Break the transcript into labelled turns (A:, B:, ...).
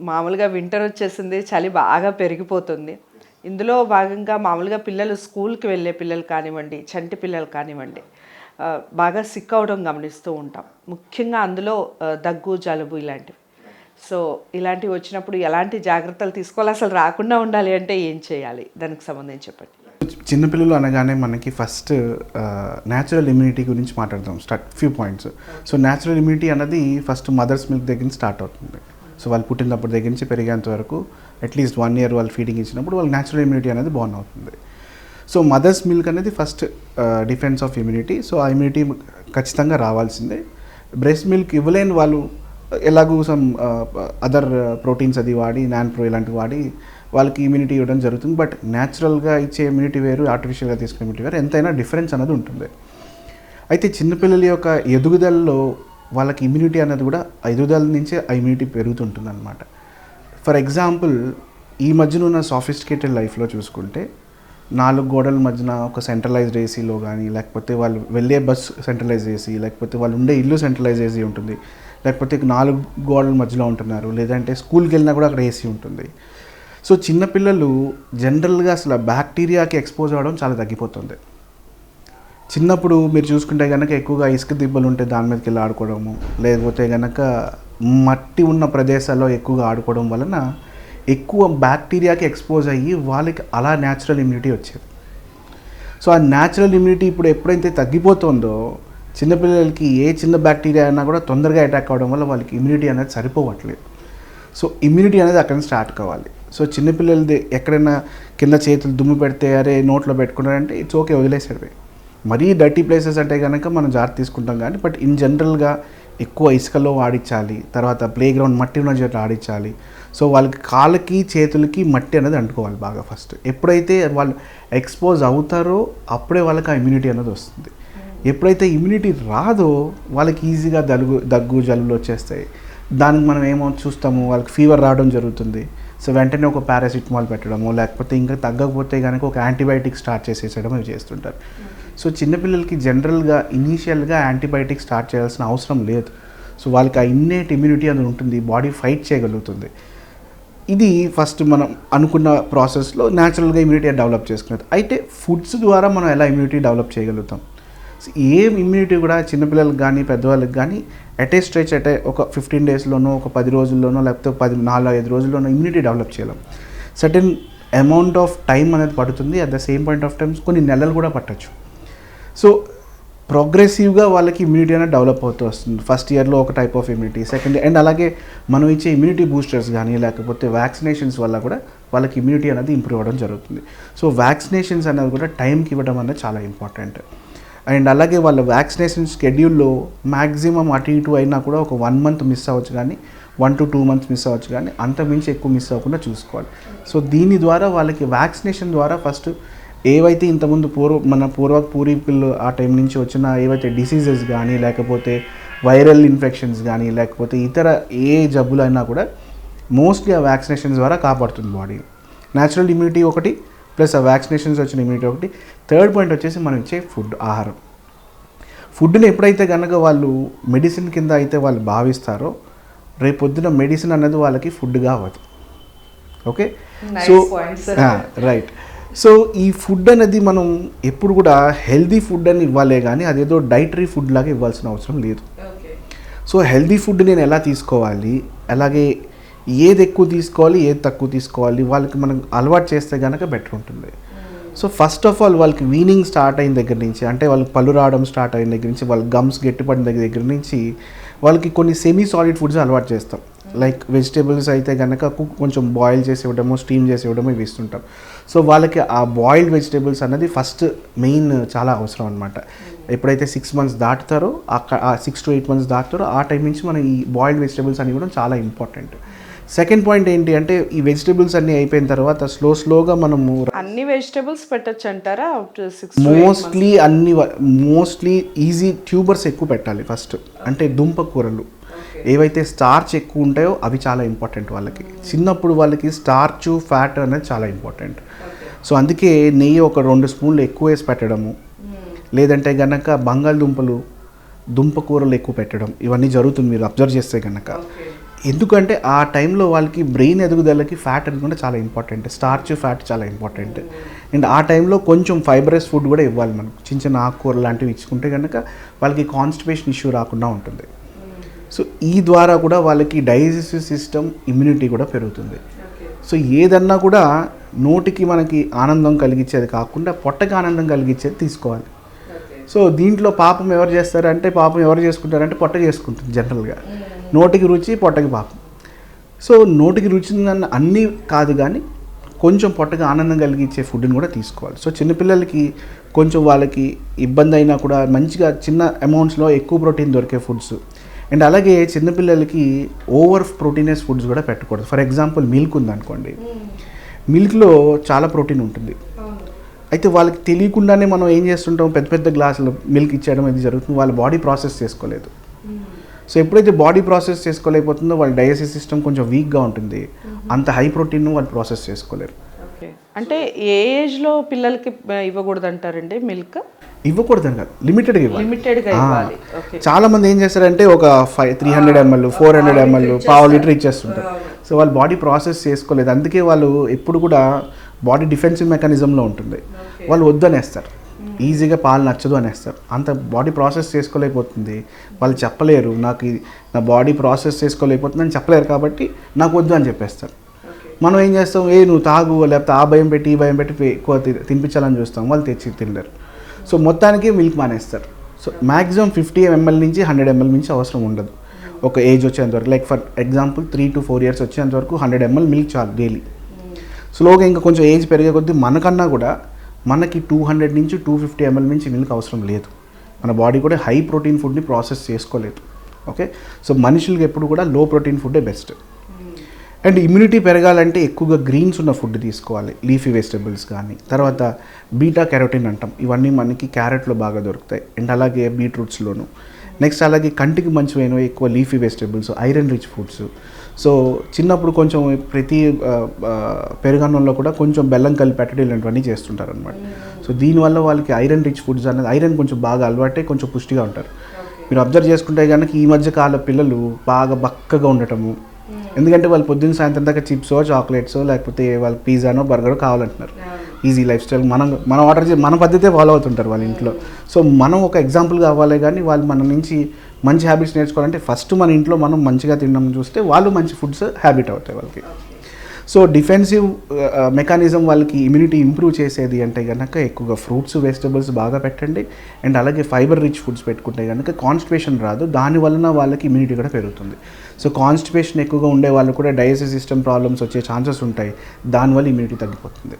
A: మామూలుగా వింటర్ వచ్చేసింది చలి బాగా పెరిగిపోతుంది. ఇందులో భాగంగా మామూలుగా పిల్లలు స్కూల్కి వెళ్ళే పిల్లలు కానివ్వండి చంటి పిల్లలు కానివ్వండి బాగా సిక్ అవడం గమనిస్తూ ఉంటాం. ముఖ్యంగా అందులో దగ్గు జలుబు ఇలాంటివి. సో ఇలాంటివి వచ్చినప్పుడు ఎలాంటి జాగ్రత్తలు తీసుకోవాలి అసలు రాకుండా ఉండాలి అంటే ఏం చేయాలి? దానికి సంబంధించి చెప్పండి.
B: చిన్నపిల్లలు అనగానే మనకి ఫస్ట్ న్యాచురల్ ఇమ్యూనిటీ గురించి మాట్లాడదాం start few points so natural immunity అన్నది ఫస్ట్ మదర్స్ మిల్క్ దగ్గర స్టార్ట్ అవుతుంది. సో వాళ్ళు పుట్టినప్పటి దగ్గర నుంచి పెరిగేంత వరకు అట్లీస్ట్ వన్ ఇయర్ వాళ్ళు ఫీడింగ్ ఇచ్చినప్పుడు వాళ్ళకి న్యాచురల్ ఇమ్యూనిటీ అనేది బాన్ అవుతుంది. సో మదర్స్ మిల్క్ అనేది first defence of immunity so ఆ ఇమ్యూనిటీ ఖచ్చితంగా రావాల్సిందే. బ్రెస్ట్ మిల్క్ ఇవ్వలేని వాళ్ళు ఎలాగూ సమ్ అదర్ ప్రోటీన్స్ అది వాడి నాన్ ప్రో ఇలాంటివి వాడి వాళ్ళకి ఇమ్యూనిటీ ఇవ్వడం జరుగుతుంది. బట్ న్యాచురల్గా ఇచ్చే ఇమ్యూనిటీ వేరు ఆర్టిఫిషియల్గా తీసుకునే ఇమ్యూనిటీ వేరు ఎంతైనా డిఫరెన్స్ అనేది ఉంటుంది. అయితే చిన్నపిల్లల యొక్క ఎదుగుదలలో వాళ్ళకి ఇమ్యూనిటీ అనేది కూడా ఆ ఎదుగుదల నుంచే ఆ ఇమ్యూనిటీ పెరుగుతుంటుంది అనమాట ఫర్ ఎగ్జాంపుల్ ఈ మధ్యన ఉన్న సాఫిస్టికేటెడ్ లైఫ్లో చూసుకుంటే నాలుగు గోడల మధ్యన ఒక సెంట్రలైజ్డ్ ఏసీలో కానీ లేకపోతే వాళ్ళు వెళ్ళే బస్ సెంట్రలైజ్ ఏసీ లేకపోతే వాళ్ళు ఉండే ఇల్లు సెంట్రలైజ్ ఏసీ ఉంటుంది. లేకపోతే నాలుగు గోడల మధ్యలో ఉంటున్నారు లేదంటే స్కూల్కి వెళ్ళినా కూడా అక్కడ ఏసీ ఉంటుంది. సో చిన్నపిల్లలు జనరల్గా అసలు బ్యాక్టీరియాకి ఎక్స్పోజ్ అవ్వడం చాలా తగ్గిపోతుంది. చిన్నప్పుడు మీరు చూసుకుంటే కనుక ఎక్కువగా ఇసుక దిబ్బలు ఉంటే దాని మీదకి వెళ్ళి ఆడుకోవడము లేకపోతే కనుక మట్టి ఉన్న ప్రదేశాల్లో ఎక్కువగా ఆడుకోవడం వలన ఎక్కువ బ్యాక్టీరియాకి ఎక్స్పోజ్ అయ్యి వాళ్ళకి అలా న్యాచురల్ ఇమ్యూనిటీ వచ్చేది. సో ఆ న్యాచురల్ ఇమ్యూనిటీ ఇప్పుడు ఎప్పుడైతే తగ్గిపోతుందో చిన్నపిల్లలకి ఏ చిన్న బ్యాక్టీరియా అయినా కూడా తొందరగా అటాక్ అవ్వడం వల్ల వాళ్ళకి ఇమ్యూనిటీ అనేది సరిపోవట్లేదు. సో ఇమ్యూనిటీ అనేది అక్కడ స్టార్ట్ కావాలి. సో చిన్నపిల్లలది ఎక్కడైనా కింద చేతులు దుమ్ము పెడితే అరే నోట్లో పెట్టుకున్నారంటే ఇట్స్ ఓకే వదిలేసేవి మరీ డర్టీ ప్లేసెస్ అంటే కనుక మనం జాగ్రత్త తీసుకుంటాం కానీ బట్ ఇన్ జనరల్గా ఎక్కువ ఇసుకలో ఆడించాలి తర్వాత ప్లే గ్రౌండ్ మట్టి ఉన్న చోట్ల ఆడించాలి. సో వాళ్ళకి కాళ్ళకి చేతులకి మట్టి అనేది అంటుకోవాలి బాగా ఫస్ట్ ఎప్పుడైతే వాళ్ళు ఎక్స్పోజ్ అవుతారో అప్పుడే వాళ్ళకి ఆ ఇమ్యూనిటీ అనేది వస్తుంది. ఎప్పుడైతే ఇమ్యూనిటీ రాదో వాళ్ళకి ఈజీగా దగ్గు దగ్గు జలుబులు వచ్చేస్తాయి. దానికి మనం ఏమో చూస్తాము వాళ్ళకి ఫీవర్ రావడం జరుగుతుంది. సో వెంటనే ఒక పారాసిటమాల్ పెట్టడము లేకపోతే ఇంకా తగ్గకపోతే కనుక ఒక యాంటీబయాటిక్ స్టార్ట్ చేసేసడం ఇవి చేస్తుంటారు. సో చిన్నపిల్లలకి జనరల్గా ఇనీషియల్గా యాంటీబయాటిక్ స్టార్ట్ చేయాల్సిన అవసరం లేదు. సో వాళ్ళకి ఆ ఇన్నేట్ ఇమ్యూనిటీ అది ఉంటుంది బాడీ ఫైట్ చేయగలుగుతుంది. ఇది ఫస్ట్ మనం అనుకున్న ప్రాసెస్లో న్యాచురల్గా ఇమ్యూనిటీ డెవలప్ చేసుకునేది. అయితే ఫుడ్స్ ద్వారా మనం ఎలా ఇమ్యూనిటీ డెవలప్ చేయగలుగుతాం? ఏం ఇమ్యూనిటీ కూడా చిన్నపిల్లలకు కానీ పెద్దవాళ్ళకి కానీ ఎటే స్ట్రెచ్ అటే ఒక ఫిఫ్టీన్ డేస్లోనో ఒక పది రోజుల్లోనో లేకపోతే పది నాలుగు ఐదు రోజుల్లోనో ఇమ్యూనిటీ డెవలప్ చేయలేం. సర్టెన్ అమౌంట్ ఆఫ్ టైం అనేది పడుతుంది. At the same point of times కొన్ని నెలలు కూడా పట్టచ్చు. సో ప్రోగ్రెసివ్గా వాళ్ళకి ఇమ్యూనిటీ అనేది డెవలప్ అవుతూ వస్తుంది. ఫస్ట్ ఇయర్లో ఒక type of immunity second and అలాగే మనం ఇచ్చే ఇమ్యూనిటీ బూస్టర్స్ కానీ లేకపోతే వ్యాక్సినేషన్స్ వల్ల కూడా వాళ్ళకి ఇమ్యూనిటీ అనేది ఇంప్రూవ్ అవ్వడం జరుగుతుంది. సో వ్యాక్సినేషన్స్ అనేది కూడా టైంకి ఇవ్వడం అనేది చాలా ఇంపార్టెంట్ అండ్ అలాగే వాళ్ళ వ్యాక్సినేషన్ షెడ్యూల్లో మ్యాక్సిమం అటు ఇటు అయినా కూడా ఒక వన్ మంత్ మిస్ అవ్వచ్చు కానీ one to two months miss అవ్వచ్చు కానీ అంత మించి ఎక్కువ మిస్ అవ్వకుండా చూసుకోవాలి. సో దీని ద్వారా వాళ్ళకి వ్యాక్సినేషన్ ద్వారా ఫస్ట్ ఏవైతే ఇంతకుముందు పూర్వ మన పూర్వ పూర్వీకులు ఆ టైం నుంచి వచ్చిన ఏవైతే డిసీజెస్ కానీ లేకపోతే వైరల్ ఇన్ఫెక్షన్స్ కానీ లేకపోతే ఇతర ఏ జబ్బులైనా కూడా మోస్ట్లీ ఆ వ్యాక్సినేషన్స్ ద్వారా కాపాడుతుంది బాడీ. న్యాచురల్ ఇమ్యూనిటీ ఒకటి ప్లస్ ఆ వ్యాక్సినేషన్స్ వచ్చిన ఇమ్యూనిటీ ఒకటి. థర్డ్ పాయింట్ వచ్చేసి మనం ఇచ్చే ఫుడ్ ఆహారం. ఫుడ్ని ఎప్పుడైతే కనుక వాళ్ళు మెడిసిన్ కింద అయితే వాళ్ళు భావిస్తారో రేపు పొద్దున మెడిసిన్ అనేది వాళ్ళకి ఫుడ్గా అవ్వదు ఓకే? సో. రైట్ సో ఈ ఫుడ్ అనేది మనం ఎప్పుడు కూడా హెల్దీ ఫుడ్ అని ఇవ్వాలే కానీ అదేదో డైటరీ ఫుడ్ లాగా ఇవ్వాల్సిన అవసరం లేదు. సో హెల్దీ ఫుడ్ నేను ఎలా తీసుకోవాలి? అలాగే ఏది ఎక్కువ తీసుకోవాలి ఏది తక్కువ తీసుకోవాలి వాళ్ళకి మనం అలవాటు చేస్తే కనుక బెటర్ ఉంటుంది. సో ఫస్ట్ ఆఫ్ ఆల్ వాళ్ళకి వీనింగ్ స్టార్ట్ అయిన దగ్గర నుంచి అంటే వాళ్ళకి పళ్ళు రావడం స్టార్ట్ అయిన దగ్గర నుంచి వాళ్ళ గమ్స్ గట్టిపడిన దగ్గర దగ్గర నుంచి వాళ్ళకి కొన్ని సెమీ సాలిడ్ ఫుడ్స్ అలవాటు చేస్తాం. లైక్ వెజిటేబుల్స్ అయితే కనుక కుక్ కొంచెం బాయిల్ చేసి ఇవ్వడము స్టీమ్ చేసి ఇవ్వడము ఇవి ఇస్తుంటాం. సో వాళ్ళకి ఆ బాయిల్డ్ వెజిటేబుల్స్ అనేది ఫస్ట్ మెయిన్ చాలా అవసరం అనమాట ఎప్పుడైతే సిక్స్ మంత్స్ దాటుతారో అక్కడ ఆ సిక్స్ టు ఎయిట్ మంత్స్ దాటుతారో ఆ టైం నుంచి మనం ఈ బాయిల్డ్ వెజిటేబుల్స్ అని ఇవ్వడం చాలా ఇంపార్టెంట్ సెకండ్ పాయింట్ ఏంటి అంటే ఈ వెజిటేబుల్స్ అన్నీ అయిపోయిన తర్వాత స్లో స్లోగా మనము
A: అన్ని వెజిటబుల్స్ పెట్టచ్చు అంటారా
B: మోస్ట్లీ అన్ని మోస్ట్లీ ఈజీ ట్యూబర్స్ ఎక్కువ పెట్టాలి ఫస్ట్ అంటే దుంప కూరలు. ఏవైతే స్టార్చ్ ఎక్కువ ఉంటాయో అవి చాలా ఇంపార్టెంట్ వాళ్ళకి. చిన్నప్పుడు వాళ్ళకి స్టార్చ్ ఫ్యాట్ అనేది చాలా ఇంపార్టెంట్ సో అందుకే నెయ్యి ఒక రెండు స్పూన్లు ఎక్కువ వేసి పెట్టడము. లేదంటే గనక బంగాళదుంపలు దుంప కూరలు ఎక్కువ పెట్టడం. ఇవన్నీ జరుగుతుంది మీరు అబ్జర్వ్ చేస్తే కనుక ఎందుకంటే ఆ టైంలో వాళ్ళకి బ్రెయిన్ ఎదుగుదలకి ఫ్యాట్ అనుకుంటే కూడా చాలా ఇంపార్టెంట్. స్టార్చ్ ఫ్యాట్ చాలా ఇంపార్టెంట్. అండ్ ఆ టైంలో కొంచెం ఫైబరస్ ఫుడ్ కూడా ఇవ్వాలి మనం చిన్న చిన్న ఆకుకూర లాంటివి ఇచ్చుకుంటే కనుక వాళ్ళకి కాన్స్టిపేషన్ ఇష్యూ రాకుండా ఉంటుంది. సో ఈ ద్వారా కూడా వాళ్ళకి డైజెస్టివ్ సిస్టమ్ ఇమ్యూనిటీ కూడా పెరుగుతుంది. సో ఏదన్నా కూడా నోటికి మనకి ఆనందం కలిగించేది కాకుండా పొట్టకి ఆనందం కలిగించేది తీసుకోవాలి. సో దీంట్లో పాపం ఎవరు చేస్తారంటే పాపం ఎవరు చేసుకుంటారంటే పొట్ట చేసుకుంటుంది జనరల్గా నోటికి రుచి పొట్టకి పాపం. సో నోటికి రుచి ఉందన్న అన్నీ కాదు కానీ కొంచెం పొట్టకి ఆనందం కలిగించే ఫుడ్ని కూడా తీసుకోవాలి. సో చిన్నపిల్లలకి కొంచెం వాళ్ళకి ఇబ్బంది అయినా కూడా మంచిగా చిన్న అమౌంట్స్లో ఎక్కువ ప్రోటీన్ దొరికే ఫుడ్స్ అండ్ అలాగే చిన్నపిల్లలకి ఓవర్ ప్రోటీనస్ ఫుడ్స్ కూడా పెట్టకూడదు. ఫర్ ఎగ్జాంపుల్ మిల్క్ ఉందనుకోండి. మిల్క్లో చాలా ప్రోటీన్ ఉంటుంది. అయితే వాళ్ళకి తెలియకుండానే మనం ఏం చేస్తుంటాం? పెద్ద పెద్ద గ్లాసులు మిల్క్ ఇచ్చేయడం ఇది జరుగుతుంది. వాళ్ళ బాడీ ప్రాసెస్ చేసుకోలేదు. సో ఎప్పుడైతే బాడీ ప్రాసెస్ చేసుకోలేకపోతుందో వాళ్ళ డైజెస్టివ్ సిస్టమ్ కొంచెం వీక్గా ఉంటుంది. అంత హై ప్రోటీన్ వాళ్ళు ప్రాసెస్ చేసుకోలేరు.
A: అంటే ఏ ఏజ్లో పిల్లలకి ఇవ్వకూడదు అంటారండి మిల్క్?
B: ఇవ్వకూడదని కాదు లిమిటెడ్గా ఇవ్వాలి.
A: లిమిటెడ్గా
B: ఆ.
A: ఇవ్వాలి. ఓకే.
B: చాలా మంది ఏం చేస్తారంటే ఒక five three hundred ml four hundred ml పావు లీటర్ ఇచ్చేస్తుంటారు. సో వాళ్ళు బాడీ ప్రాసెస్ చేసుకోలేదు. అందుకే వాళ్ళు ఎప్పుడు కూడా బాడీ డిఫెన్సివ్ మెకానిజంలో ఉంటుంది. వాళ్ళు వద్దనేస్తారు. ఈజీగా పాలు నచ్చదు అనేస్తారు అంత బాడీ ప్రాసెస్ చేసుకోలేకపోతుంది. వాళ్ళు చెప్పలేరు నాకు నా బాడీ ప్రాసెస్ చేసుకోలేకపోతుంది అని చెప్పలేరు కాబట్టి నాకు వద్దు అని చెప్పేస్తారు. మనం ఏం చేస్తాం? ఏ నువ్వు తాగు లేకపోతే ఆ భయం పెట్టి ఈ భయం పెట్టి ఎక్కువ తినిపించాలని చూస్తాం. వాళ్ళు తెచ్చి తినలేరు. సో మొత్తానికి మిల్క్ మానేస్తారు. సో మ్యాక్సిమం ఫిఫ్టీ ఎంఎల్ నుంచి హండ్రెడ్ ఎంఎల్ నుంచి అవసరం ఉండదు. ఒక ఏజ్ వచ్చేంత వరకు like for example three to four years వచ్చేంత వరకు హండ్రెడ్ ఎంఎల్ మిల్క్ చాలు డైలీ స్లోగా ఇంకా కొంచెం ఏజ్ పెరిగే కొద్దీ మనకన్నా కూడా మనకి టూ హండ్రెడ్ నుంచి టూ ఫిఫ్టీ ఎంఎల్ నుంచి మిల్క్ అవసరం లేదు. మన బాడీ కూడా హై ప్రోటీన్ ఫుడ్ని ప్రాసెస్ చేసుకోలేదు. ఓకే సో మనుషులకి ఎప్పుడు కూడా లో ప్రోటీన్ ఫుడ్డే బెస్ట్ అండ్ ఇమ్యూనిటీ పెరగాలంటే ఎక్కువగా గ్రీన్స్ ఉన్న ఫుడ్ తీసుకోవాలి. లీఫీ వెజిటబుల్స్ కానీ తర్వాత బీటా కెరోటిన్ అంటాం. ఇవన్నీ మనకి క్యారెట్లో బాగా దొరుకుతాయి. అండ్ అలాగే బీట్రూట్స్లోను నెక్స్ట్ అలాగే కంటికి మంచివైనవి ఎక్కువ leafy vegetables iron rich foods so చిన్నప్పుడు కొంచెం ప్రతి పెరుగన్నంలో కూడా కొంచెం బెల్లం కలిపి పెట్టడం ఇలాంటివన్నీ చేస్తుంటారు అనమాట సో దీనివల్ల వాళ్ళకి ఐరన్ రిచ్ ఫుడ్స్ అనేది ఐరన్ కొంచెం బాగా అలవాటే కొంచెం పుష్టిగా ఉంటారు. మీరు అబ్జర్వ్ చేసుకుంటే కనుక ఈ మధ్య కాల పిల్లలు బాగా బక్కగా ఉండటము ఎందుకంటే వాళ్ళు పొద్దున్న సాయంత్రం దాకా చిప్సో చాక్లెట్సో లేకపోతే వాళ్ళకి పిజ్జానో బర్గరో కావాలంటున్నారు. ఈజీ లైఫ్ స్టైల్ మనం మనం ఆర్డర్ చేసి మన పద్ధతే ఫాలో అవుతుంటారు వాళ్ళ ఇంట్లో. సో మనం ఒక ఎగ్జాంపుల్ కావాలి కానీ వాళ్ళు మన నుంచి మంచి హ్యాబిట్స్ నేర్చుకోవాలంటే ఫస్ట్ మన ఇంట్లో మనం మంచిగా తినడం చూస్తే వాళ్ళు మంచి ఫుడ్స్ హ్యాబిట్ అవుతాయి వాళ్ళకి. సో డిఫెన్సివ్ మెకానిజం వాళ్ళకి ఇమ్యూనిటీ ఇంప్రూవ్ చేసేది అంటే కనుక ఎక్కువగా ఫ్రూట్స్ వెజిటబుల్స్ బాగా పెట్టండి. అండ్ అలాగే ఫైబర్ రిచ్ ఫుడ్స్ పెట్టుకుంటే కనుక కాన్స్టిపేషన్ రాదు. దాని వలన వాళ్ళకి ఇమ్యూనిటీ కూడా పెరుగుతుంది. సో కాన్స్టిపేషన్ ఎక్కువగా ఉండే వాళ్ళు కూడా డైజెస్టివ్ సిస్టమ్ ప్రాబ్లమ్స్ వచ్చే ఛాన్సెస్ ఉంటాయి. దానివల్ల ఇమ్యూనిటీ తగ్గిపోతుంది.